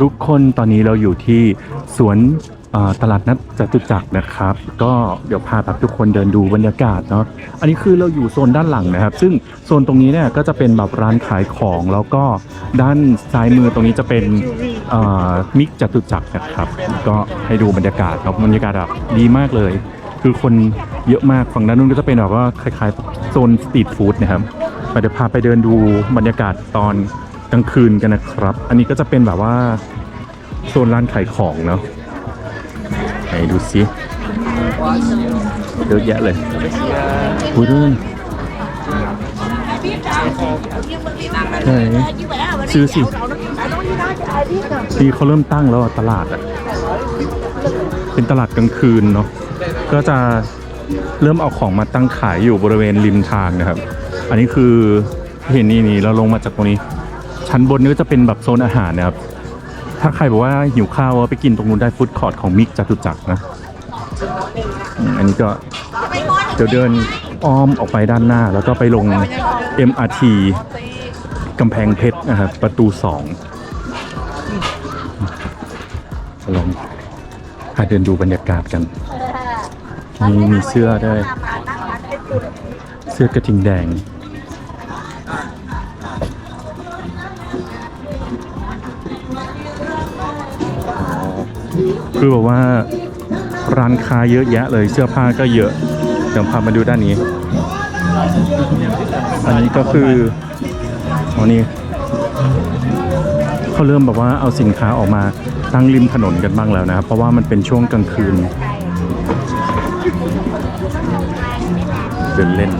ทุกคนตอนนี้เราอยู่ที่สวนตลาดนัดจตุจักรนะครับ ก็เดี๋ยวพาแบบทุกคนเดินดูบรรยากาศเนาะอันนี้คือเราอยู่โซนด้านหลังนะครับ ซึ่งโซนตรงนี้เนี่ยก็จะเป็นแบบร้านขายของแล้วก็ด้านซ้ายมือตรงนี้จะเป็นมิกจตุจักรนะครับ ก็ให้ดูบรรยากาศครับบรรยากาศแบบดีมากเลย คือคนเยอะมากฝั่งด้านนู้นก็จะเป็นแบบว่าคล้ายๆโซนสตรีทฟู้ดนะครับ เดี๋ยวพาไปเดินดูบรรยากาศตอนกลางคืนกันนะครับ อันนี้ก็จะเป็นแบบว่าโซนร้านขายของเนาะไหนดูสิเยอะแยะเลยอุ้ยดูนั่นไหนซื้อสินี่เขาเริ่มตั้งแล้วตลาดอะเป็นตลาดกลางคืนเนาะก็จะเริ่มเอาของมาตั้งขายอยู่บริเวณริมทางนะครับ อันนี้คือเห็นนี่นี่เราลงมาจากตรงนี้ ชั้นบนนี่ก็จะเป็นแบบโซนอาหารนะครับ ถ้าใครบอกว่าหิวข้าวไปกินตรงนู้นได้ฟู้ดคอร์ทของมิกจตุจักรนะอันนี้ก็เดี๋ยวเดินอ้อมออกไปด้านหน้า แล้วก็ไปลง MRT กำแพงเพชรนะครับประตูสองลองพาเดินดูบรรยากาศกันมีมีเสื้อด้วย เสื้อกระทิงแดง คือแบบว่าร้านค้าเยอะแยะเลยเสื้อผ้าก็เยอะเดี๋ยวพามาดูด้านนี้ อันนี้ก็คืออ๋อนี่เขาเริ่มแบบว่าเอาสินค้าออกมาตั้งริมถนนกันบ้างแล้วนะครับเพราะว่ามันเป็นช่วงกลางคืนเดินเล่น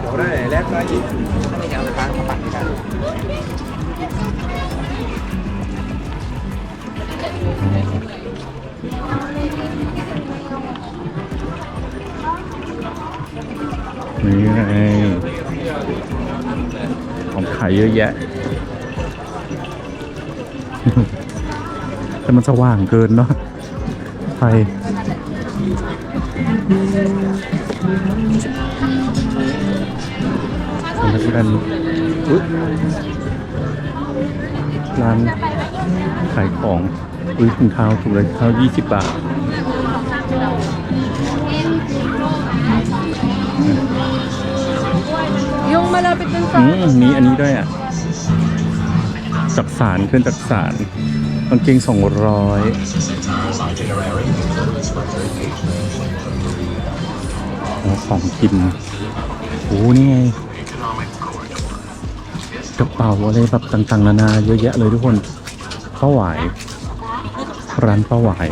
นี่ไงของขายเยอะแยะ แต่มันสว่างเกินเนาะไฟมันจะเป็นอุ๊ยร้านขายของอุ้ยถุงเท้าถูกเลยเท้า20 บาท Yung malapit dun อื sa... มมีอันนี้ด้วยอะจักสารขึ้นจักสารกางเกงสองร้อยของกินโอ้นี่ไงกระเป๋าอะไรแบบต่างๆนานาเยอะแยะเลยทุกคนป้าหวาย ร้านป้าหวาย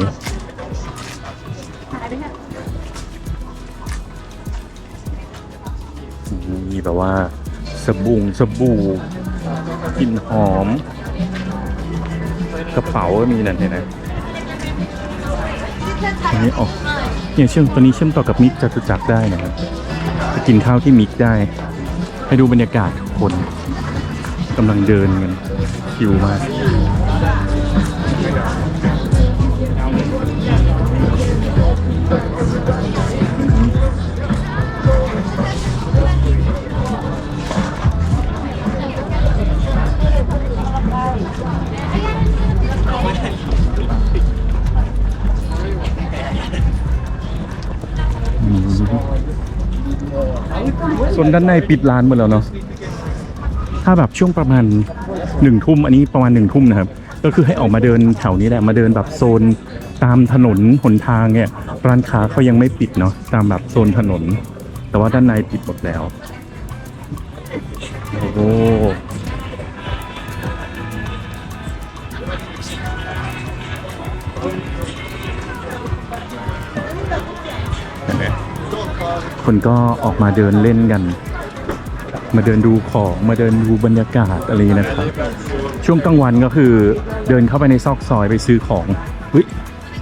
มีแบบว่าสบู่สบู่กลิ่นหอม กระเป๋าก็มีนั่นเห็นไหมอันนี้ออกเนี่ยเชื่อมตัวนี้เชื่อมต่อกับมิกจตุจักรได้นะครับไปกินข้าวที่มิกได้ ให้ดูบรรยากาศทุกคนกำลังเดินกันคิวมาก นด้านในปิดร้านหมดแล้วเนาะถ้าแบบช่วงประมาณหนึ่งทุ่มอันนี้ประมาณหนึ่งทุ่มนะครับ ก็คือให้ออกมาเดินแถวนี้แหละมาเดินแบบโซนตามถนนหนทางเนี่ยร้านค้าเขายังไม่ปิดเนาะตามแบบโซนถนน แต่ว่าด้านในปิดหมดแล้ว คนก็ออกมาเดินเล่นกัน มาเดินดูของมาเดินดูบรรยากาศอะไรนะครับ ช่วงกลางวันก็คือเดินเข้าไปในซอกซอยไปซื้อของเฮ้ย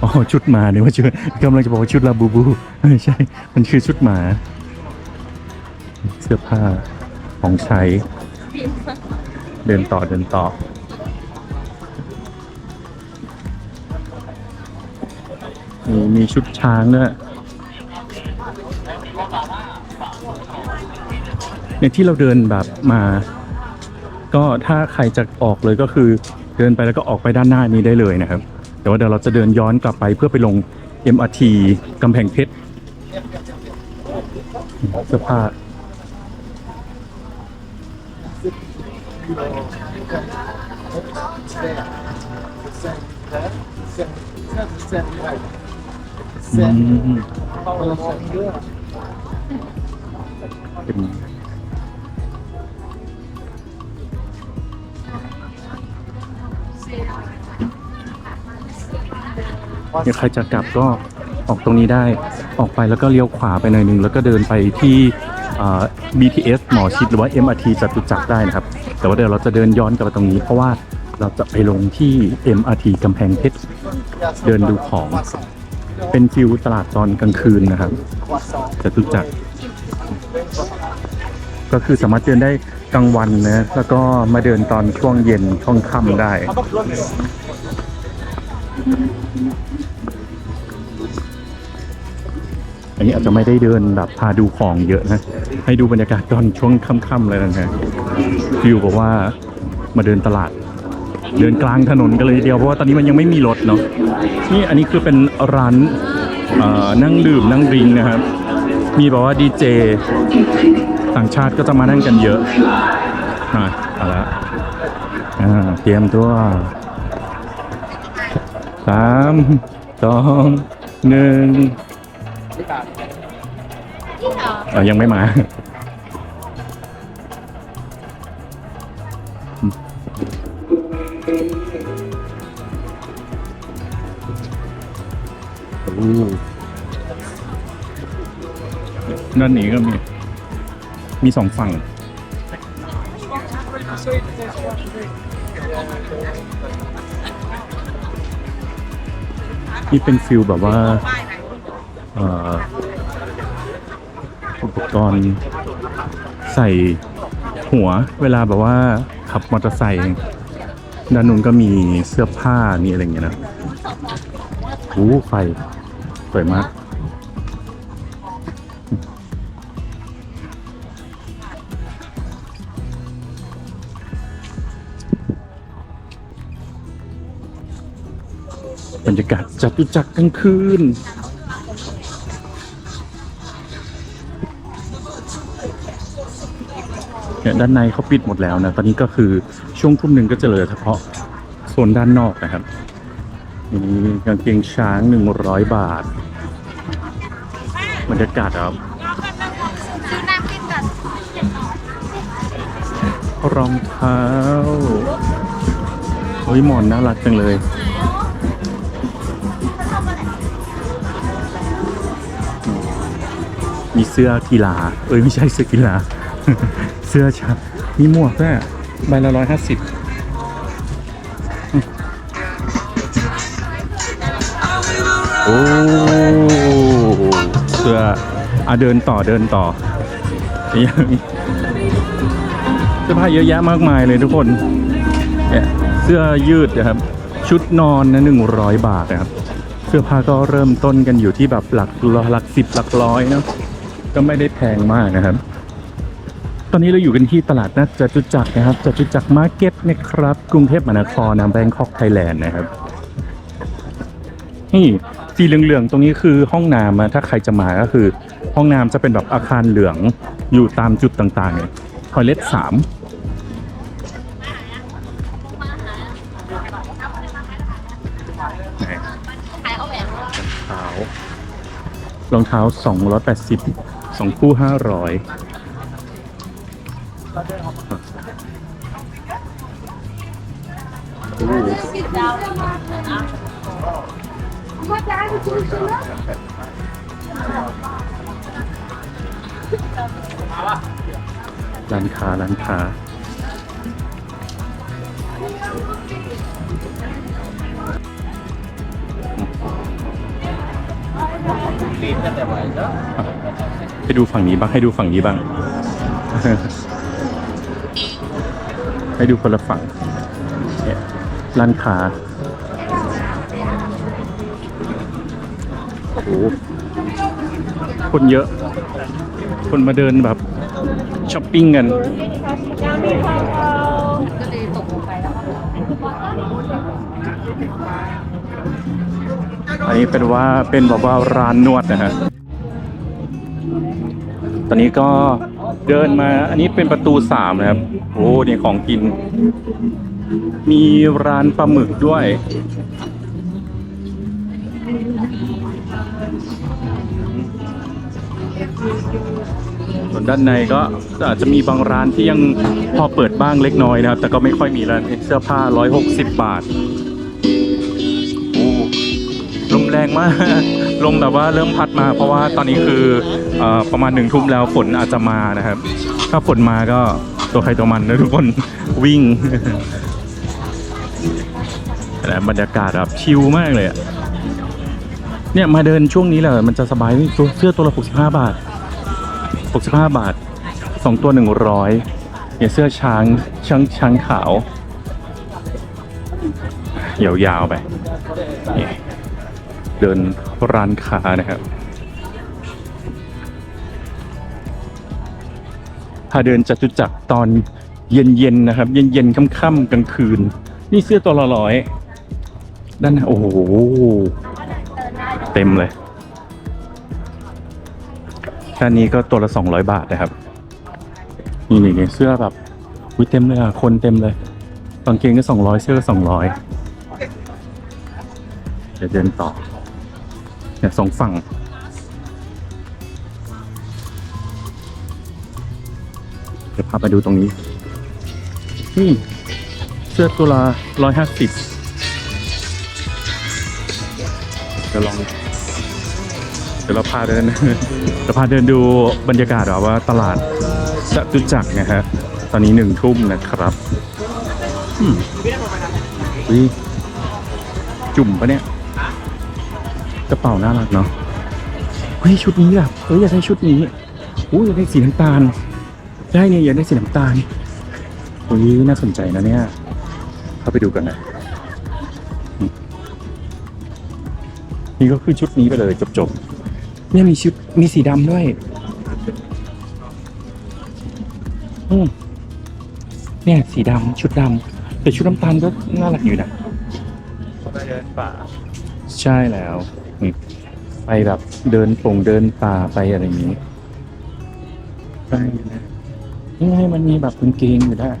อ๋อชุดหมาเนี่ยว่าชุดกำลังจะบอกว่าชุดลาบูบูไม่ใช่ มันคือชุดหมา เสื้อผ้าของใช้ เดินต่อเดินต่อมีมีชุดช้างด้วย ในที่เราเดินแบบมา ก็ถ้าใครจะออกเลยก็คือเดินไปแล้วก็ออกไปด้านหน้านี้ได้เลยนะครับ แต่ว่าเดี๋ยวเราจะเดินย้อนกลับไปเพื่อไปลง MRT กำแพงเพชรเสื้อผ้าอืมเป็น เดี๋ยวใครจะกลับก็ออกตรงนี้ได้ออกไปแล้วก็เลี้ยวขวาไปหน่อยหนึงแล้วก็เดินไปที่ BTS หมอชิดหรือว่า MRT จตุจักรได้นะครับ แต่ว่าเดี๋ยวเราจะเดินย้อนกลับไปตรงนี้ เพราะว่าเราจะไปลงที่ MRT กำแพงเพชรเดินดูของ เป็นฟิวตลาดตอนกลางคืนนะครับจตุจักรก็คือสามารถเดินได้กลางวันนะแล้วก็มาเดินตอนช่วงเย็นช่วงค่ำได้ อันนี้อาจจะไม่ได้เดินแบบพาดูของเยอะนะ ให้ดูบรรยากาศตอนช่วงค่ำๆเลยนะฮะฟิวบอกว่ามาเดินตลาด เดินกลางถนนกันเลยทีเดียวเพราะว่าตอนนี้มันยังไม่มีรถเนาะนี่อันนี้คือเป็นร้านนั่งดื่มนั่งดริงนะครับ มีแบบว่าดีเจต่างชาติก็จะมานั่งกันเยอะอะเอาละเตรียมตัวสามสองหนึ่ง เออยังไม่มาอ้ด้านนี้ก็มี มีสองฝั่ง นี่เป็นฟิลแบบว่า เอ่อ อุปกรณ์ใส่หัวเวลาแบบว่าขับมอเตอร์ไซค์ด้านนู้นก็มีเสื้อผ้ามีอะไรอย่างเงี้ยนะโอ้ไฟสวยมากบรรยากาศจัตุจักกลางคืน เนี่ยด้านในเขาปิดหมดแล้วนะตอนนี้ก็คือช่วงทุ่มหนึ่งก็จะเหลือเฉพาะโซนด้านนอกนะครับนี่กางเกงช้างหนึ่งร้อยบาทบรรยากาศครับรองเท้าเฮ้ยหมอนน่ารักจังเลยมีเสื้อกีฬา เอ้ยไม่ใช่เสื้อกีฬา เสื้อชักมีหมวกด้วยใบละร้อยห้าสิบโอ้เสื้ออะเดินต่อเดินต่อยังเสื้อผ้าเยอะแยะมากมายเลยทุกคนเนี่ยเสื้อยืดนะครับ ชุดนอนนะหนึ่งร้อยบาทนะครับ เสื้อผ้าก็เริ่มต้นกันอยู่ที่แบบหลักหลักสิบหลักร้อยเนอะก็ไม่ได้แพงมากนะครับ ตอนนี้เราอยู่กันที่ตลาดนัดจตุจักรนะครับจตุจักรมาร์เก็ตนะครับ กรุงเทพมหานครนะแบงคอกไทยแลนด์นะครับ นี่สีเหลืองๆตรงนี้คือห้องน้ำนะถ้าใครจะมาก็คือ ห้องน้ำจะเป็นแบบอาคารเหลืองอยู่ตามจุดต่างๆเนี่ยทอยเล็ตสามไหนขายเอาแหวนเท้ารองเท้า280สองคู่500 ร้านค้าร้านค้าให้ดูฝั่งนี้บ้าง ให้ดูฝั่งนี้บ้าง ให้ดูคนละฝั่งร้านขาโอ้โหคนเยอะ คนมาเดินแบบช้อปปิ้งกันอันนี้เป็นว่าเป็นแบบว่าร้านนวดนะฮะ ตอนนี้ก็ เดินมาอันนี้เป็นประตูสามนะครับ โอ้เนี่ยของกิน มีร้านปลาหมึกด้วย ส่วนด้านในก็อาจจะมีบางร้านที่ยังพอเปิดบ้างเล็กน้อยนะครับ แต่ก็ไม่ค่อยมีร้านเสื้อผ้า 160 บาท โอ้ลมแรงมาก ลมแบบว่าเริ่มพัดมา เพราะว่าตอนนี้คืออประมาณหนึ่งทุ่มแล้วฝนอาจจะมานะครับ ถ้าฝนมาก็ตัวใครตัวมันนะทุกคนวิ่งแต่บรรยากาศแบบชิลมากเลยอะเนี่ยมาเดินช่วงนี้แหละมันจะสบายตัวเสื้อตัวละ65 บาท 65 บาทสองตัว 100เนี่ยเสื้อช้างช้างช้างขาว ยาวๆไป เดิน ร้านค้านะครับถ้าเดินจตุจักรตอนเย็นๆนะครับ เย็นๆค่ำๆกลางคืน นี่เสื้อตัวละร้อยด้านหน้โอ้โห เต็มเลยด้านนี้ก็ตัวละสองร้อยบาทนะครับ นี่นี่เสื้อแบบอุ้ยเต็มเลยอะ คนเต็มเลยกางเกงก็สองร้อยเสื้อก็สองร้อยเดี๋ยวเดินต่อ เนี่ยสองฝั่ง เดี๋ยวพาไปดูตรงนี้ นี่ เสื้อตัวละร้อยห้าสิบเดี๋ยวลองเดี๋ยวเราพาเดินเราพาเดินดูบรรยากาศแบบว่าตลาดจตุจักรนะฮะ ตอนนี้หนึ่งทุ่มนะครับอืมจุ่มปะเนี่ย กระเป๋าน่ารักเนาะเฮ้ยชุดนี้แบบเฮ้ยอยากได้ชุดนี้อู้อยากได้สีน้ำตาล ได้เนี่ยอยากได้สีน้ำตาลโอ้ยน่าสนใจนะเนี่ยเข้าไปดูกันนะอืมนี่ก็คือชุดนี้ไปเลยจบๆเนี่ยมีชุดมีสีดำด้วยอืมเนี่ยสีดำชุดดำแต่ชุดน้ำตาลก็น่ารักอยู่นะไปเดินป่าใช่แล้วอืม ไปแบบเดินปงเดินป่าไปอะไรอย่างนี้ไปนะนี่ไงมันมีแบบกางเกงอยู่ได้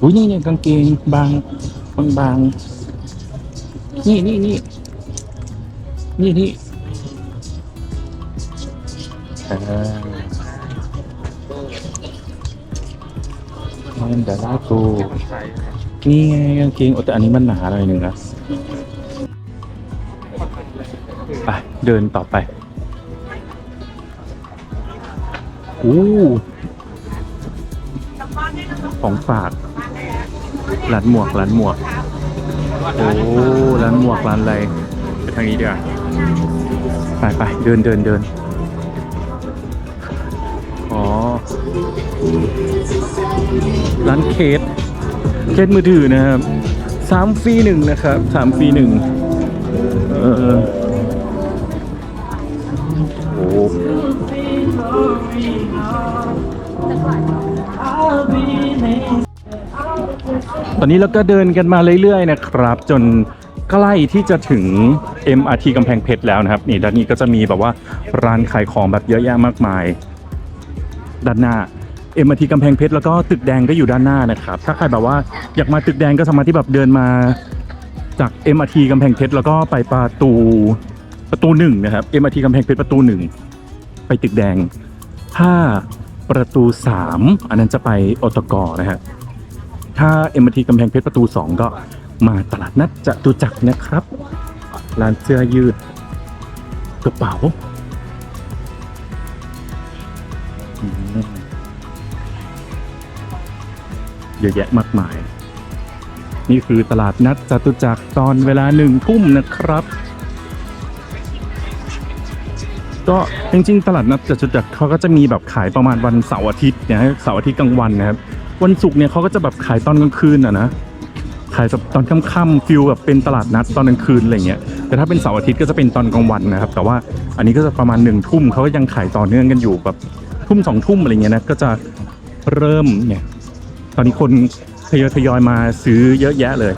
อุ้ยนี่เนี่ยกางเกงบางบางบางนี่นี่นี่นี่นี่อ่าเงินดาราตูใช่นี่ไงกางเกงโอ้แต่อันนี้มันหนาหน่อยหนึ่งนะ เดินต่อไปอู้ของฝากร้านหมวกร้านหมวก โอ้ร้านหมวกร้านอะไรไปทางนี้ดีกว่าไปไปเดินเดินเดินอ๋อ ร้านเคสเคสมือถือนะครับสามฟรีหนึ่งนะครับสามฟรีหนึ่งเออ ตอนนี้เราก็เดินกันมาเรื่อยๆนะครับ จนใกล้ที่จะถึง MRT กำแพงเพชรแล้วนะครับ นี่ด้านนี้ก็จะมีแบบว่าร้านขายของแบบเยอะแยะมากมาย ด้านหน้า MRT กำแพงเพชรแล้วก็ตึกแดงก็อยู่ด้านหน้านะครับ ถ้าใครแบบว่าอยากมาตึกแดงก็สามารถที่แบบเดินมาจาก MRT กำแพงเพชรแล้วก็ไปประตูประตูหนึ่งนะครับ MRT กำแพงเพชรประตูหนึ่งไปตึกแดงถ้าประตูสามอันนั้นจะไปอตกนะฮะ ถ้า MRT กำแพงเพชรประตูสองก็มาตลาดนัดจตุจักรนะครับ ร้านเสื้อยืดกระเป๋าเยอะแยะมากมาย นี่คือตลาดนัดจตุจักรตอนเวลาหนึ่งทุ่มนะครับ ก็จริงๆ ตลาดนัดจตุจักรเขาก็จะมีแบบขายประมาณวันเสาร์อาทิตย์นะเสาร์อาทิตย์กลางวันนะครับ วันศุกร์เนี่ยเขาก็จะแบบขายตอนกลางคืนอะนะขายตอนค่ำๆฟิลแบบเป็นตลาดนัดตอนกลางคืนอะไรเงี้ยแต่ถ้าเป็นเสาร์อาทิตย์ก็จะเป็นตอนกลางวันนะครับ แต่ว่าอันนี้ก็จะประมาณหนึ่งทุ่มเขาก็ยังขายต่อเนื่องกันอยู่แบบทุ่มสองทุ่มอะไรเงี้ยนะก็จะเริ่มเนี่ยตอนนี้คนทยอยทยอยมาซื้อเยอะแยะเลย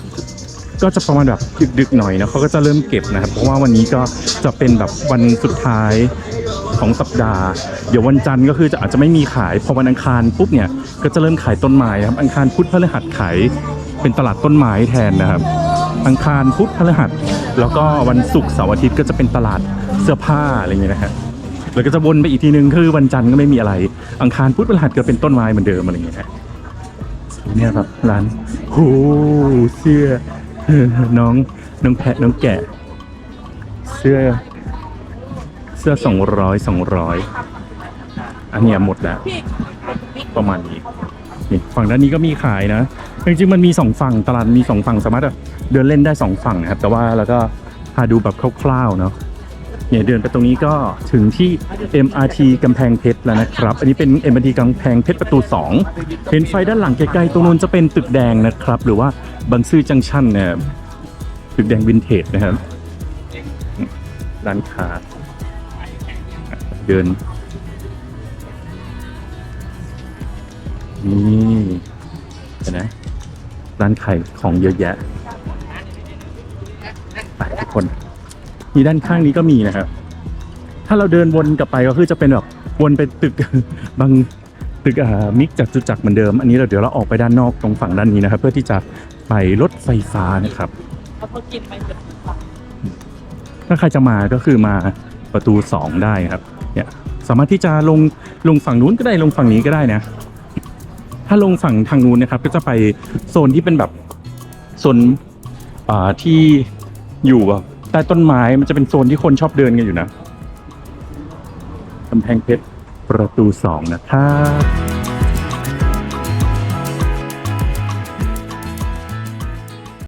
ก็จะประมาณแบบดึกๆหน่อยนะเขาก็จะเริ่มเก็บนะครับ เพราะว่าวันนี้ก็จะเป็นแบบวันสุดท้าย ของสัปดาห์ เดี๋ยววันจันทร์ก็คือจะอาจจะไม่มีขาย พอวันอังคารปุ๊บเนี่ยก็จะเริ่มขายต้นไม้ครับ อังคารพุธพฤหัสขายเป็นตลาดต้นไม้แทนนะครับ อังคารพุธพฤหัส แล้วก็วันศุกร์เสาร์อาทิตย์ก็จะเป็นตลาดเสื้อผ้าอะไรอย่างเงี้ยนะฮะแล้วก็จะวนไปอีกทีนึงคือวันจันทร์ก็ไม่มีอะไร อังคารพุธพฤหัสก็เป็นต้นไม้เหมือนเดิมอะไรอย่างเงี้ยเนี่ยครับร้านโอ้เสื้อเออน้องน้องแพะน้องแกะ เสื้อ เสื้อสองร้อยสองร้อยอันเนี้ยหมดแล้ว ประมาณนี้นี่ฝั่งด้านนี้ก็มีขายนะ จริงๆมันมีสองฝั่งตลาดมีสองฝั่งสามารถเดินเล่นได้สองฝั่งนะครับ แต่ว่าแล้วก็พาดูแบบคร่าวๆเนาะเนี่ยเดินไปตรงนี้ก็ถึงที่ MRT กำแพงเพชรแล้วนะครับ อันนี้เป็น MRT กำแพงเพชรประตู 2 เห็นไฟด้านหลังไกลๆตรงนู้นจะเป็นตึกแดงนะครับ หรือว่าบางซื่อจังชั่นเนี่ยตึกแดงวินเทจนะครับร้านค้า เดิน นี่เห็นไหมร้านขายของเยอะแยะไปทุกคนมีด้านข้างนี้ก็มีนะครับ ถ้าเราเดินวนกลับไปก็คือจะเป็นแบบวนไปตึก บางตึกอ่ามิกจากจุจักรเหมือนเดิม อันนี้เราเดี๋ยวเราออกไปด้านนอกตรงฝั่งด้านนี้นะครับ เพื่อที่จะไปรถไฟฟ้านะครับถ้าใครจะมาก็คือมาประตู 2 ได้ครับ เนี่ยสามารถที่จะลงลงฝั่งนู้นก็ได้ลงฝั่งนี้ก็ได้นะ ถ้าลงฝั่งทางนู้นนะครับ ก็จะไปโซนที่เป็นแบบโซนที่อยู่แบบใต้ต้นไม้มันจะเป็นโซนที่คนชอบเดินกันอยู่นะกำแพงเพชรประตูสองนะครับ